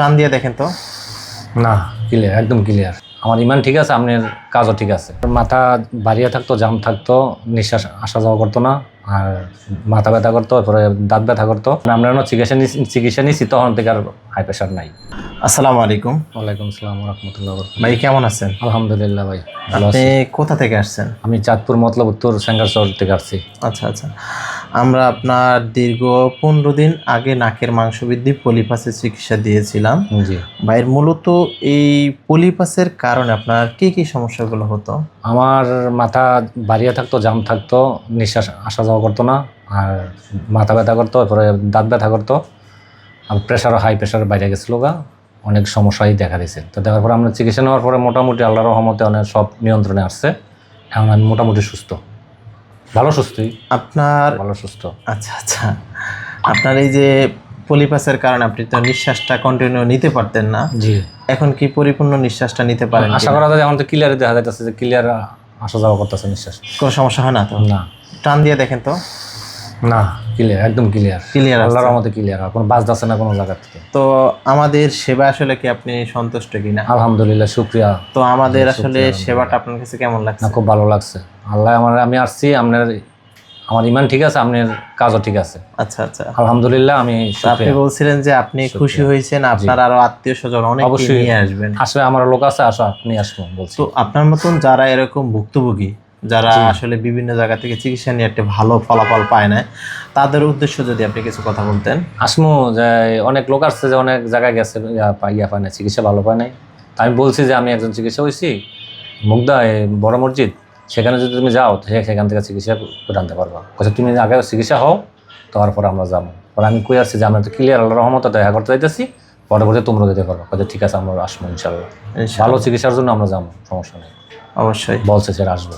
টান দিয়ে দেখেন তো। না ক্লিয়ার একদম ক্লিয়ার আমার ইমান ঠিক আছে আপনার কাজও ঠিক আছে। মাথা বাড়িয়ে থাকতো জাম থাকতো নিঃশ্বাস আসা যাওয়া করতো না আর মাথা ব্যথা করতো তারপরে দাঁত ব্যথা করতো। আমরা যখন চিকিৎসা চিকিৎসা নিছি তখন থেকে আর হাই প্রেশার নাই। আসসালামু আলাইকুম। ওয়ালাইকুম আসসালাম রহমতুল্লাহ ভাই কেমন আছেন? আলহামদুলিল্লাহ ভাই আপনি কোথা থেকে আসছেন? আমি চাঁদপুর মতলব উত্তর সেঙ্গারচর থেকে আসছি। আচ্ছা আচ্ছা। আমরা আপনার দীর্ঘ পনেরো দিন আগে নাকের মাংস বৃদ্ধি পলিপাসের চিকিৎসা দিয়েছিলাম। ভাইয়ের মূলত এই পলিপাসের কারণে আপনার কি কি সমস্যাগুলো হতো? আমার মাথা বাড়িয়ে থাকতো জাম থাকতো নিঃশ্বাস আসা যাওয়া করতো না আর মাথা ব্যথা করতো তারপরে দাঁত ব্যথা করতো আর প্রেশারও হাই প্রেশার বাইরে গেছিল গা অনেক সমস্যাই দেখা দিয়েছে। তো দেখার পরে আমরা চিকিৎসা নেওয়ার পরে মোটামুটি আল্লাহর রহমতে অনেক সব নিয়ন্ত্রণে আসছে এখন আমি মোটামুটি সুস্থ। ভালো সুস্থই। আপনার ভালো সুস্থ। আচ্ছা আচ্ছা। আপনার এই যে পলিপাসের কারণে আপনি তো নিঃশ্বাসটা কন্টিনিউ নিতে পারতেন না। জি। এখন কি পরিপূর্ণ নিঃশ্বাসটা নিতে পারেন আশা করা যায় এখন তো ক্লিয়ারে দেখা যাচ্ছে যে ক্লিয়ার আসা যাওয়া করতেছে নিঃশ্বাস। কোনো সমস্যা হয় না তো? না। টান দিয়ে দেখেন তো। না। ক্লিয়ার একদম ক্লিয়ার আছে। আল্লাহর রহমতে ক্লিয়ার আর কোনো বাস যাচ্ছে না কোনো জায়গা থেকে। তো আমাদের সেবা আসলে কি আপনি সন্তুষ্ট কিনা? আলহামদুলিল্লাহ শুক্রিয়া। তো আমাদের আসলে সেবাটা আপনার কাছে কেমন লাগছে? না খুব ভালো লাগছে। আল্লাহ আমার আমি আসছি আপনার আমার ইমান ঠিক আছে আপনার কাজও ঠিক আছে। আচ্ছা আচ্ছা। আলহামদুলিল্লাহ আমি আপনি বলছিলেন যে আপনি খুশি হয়েছেন আপনার আরও আত্মীয় স্বজন অনেক। নিয়ে আসবেন। আসলে আমার লোক আছে আসো আপনি আসব বলছি। তো আপনার মতন যারা এরকম ভুক্তভোগী যারা আসলে বিভিন্ন জায়গা থেকে চিকিৎসা নিয়ে একটা ভালো ফলাফল পায় না তাদের উদ্দেশ্য যদি আপনি কিছু কথা বলতেন। আসমু যে অনেক লোক আসছে যে অনেক জায়গায় গেছে ইয়া পায় না চিকিৎসা ভালো পায় নাই। আমি বলছি যে আমি একজন চিকিৎসা হয়েছি মুগদা বড় মসজিদ সেখানে যদি তুমি যাও তো সে- সেখান থেকে চিকিৎসা করে আনতে পারবা। কথা তুমি আগে চিকিৎসা হও তারপর আমরা যাব। পরে আমি কই আসছি যে আমরা তো ক্লিয়ার আল্লাহ রহমত দেখা করতে যাইতেছি পরবর্তী তোমরা যেতে পারব। কথা ঠিক আছে আমরা আসব ইনশাল্লাহ ভালো চিকিৎসার জন্য আমরা যাব সমস্যা নেই। অবশ্যই। বলছে স্যার আসব।